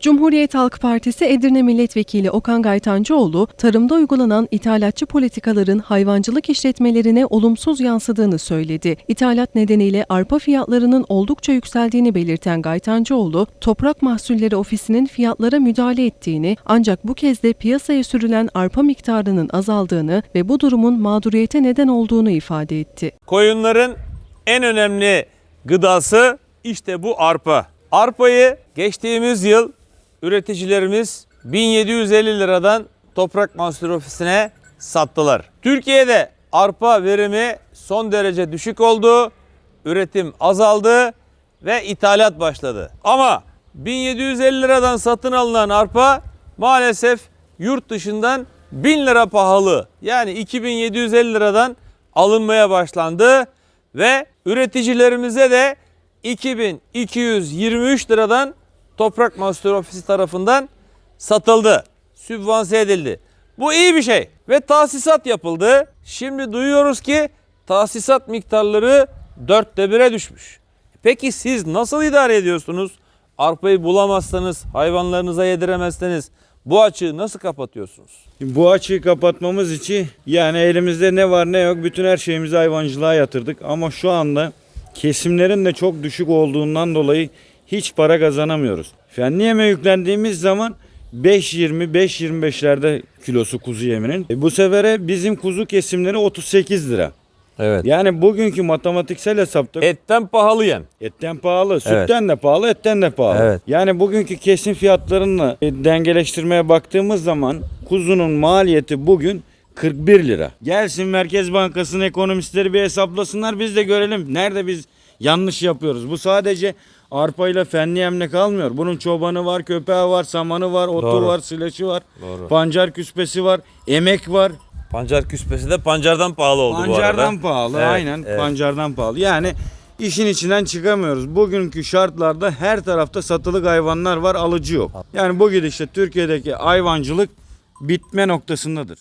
Cumhuriyet Halk Partisi Edirne Milletvekili Okan Gaytancıoğlu, tarımda uygulanan ithalatçı politikaların hayvancılık işletmelerine olumsuz yansıdığını söyledi. İthalat nedeniyle arpa fiyatlarının oldukça yükseldiğini belirten Gaytancıoğlu, Toprak Mahsulleri Ofisi'nin fiyatlara müdahale ettiğini ancak bu kez de piyasaya sürülen arpa miktarının azaldığını ve bu durumun mağduriyete neden olduğunu ifade etti. Koyunların en önemli gıdası işte bu arpa. Arpayı geçtiğimiz yıl üreticilerimiz 1750 liradan Toprak Mahsulleri Ofisi'ne sattılar. Türkiye'de arpa verimi son derece düşük oldu. Üretim azaldı ve ithalat başladı. Ama 1750 liradan satın alınan arpa maalesef yurt dışından 1000 lira pahalı. Yani 2750 liradan alınmaya başlandı ve üreticilerimize de 2223 liradan Toprak Mahsulleri Ofisi tarafından satıldı. Sübvanse edildi. Bu iyi bir şey ve tahsisat yapıldı. Şimdi duyuyoruz ki tahsisat miktarları dörtte bire düşmüş. Peki siz nasıl idare ediyorsunuz? Arpayı bulamazsanız, hayvanlarınıza yediremezseniz bu açığı nasıl kapatıyorsunuz? Bu açığı kapatmamız için yani elimizde ne var ne yok bütün her şeyimizi hayvancılığa yatırdık. Ama şu anda kesimlerin de çok düşük olduğundan dolayı hiç para kazanamıyoruz. Fenli yeme yüklendiğimiz zaman 5.20 5.25'lerde kilosu kuzu yeminin. E bu sefere bizim kuzu kesimleri 38 lira. Evet. Yani bugünkü matematiksel hesapta Etten pahalı yen. Etten pahalı, sütten de pahalı, etten de pahalı. Evet. Yani bugünkü kesim fiyatlarını e, dengeleştirmeye baktığımız zaman kuzunun maliyeti bugün 41 lira. Gelsin Merkez Bankası'nın ekonomistleri bir hesaplasınlar biz de görelim. Nerede biz yanlış yapıyoruz. Bu sadece arpayla fenli yemle kalmıyor. Bunun çobanı var, köpeği var, samanı var, otu Doğru. var, silaşı var, Doğru. pancar küspesi var, emek var. Pancar küspesi de pancardan pahalı oldu bu arada. Pancardan pahalı Evet, aynen evet. pancardan pahalı. Yani işin içinden çıkamıyoruz. Bugünkü şartlarda her tarafta satılık hayvanlar var alıcı yok. Yani bu gidişle Türkiye'deki hayvancılık bitme noktasındadır.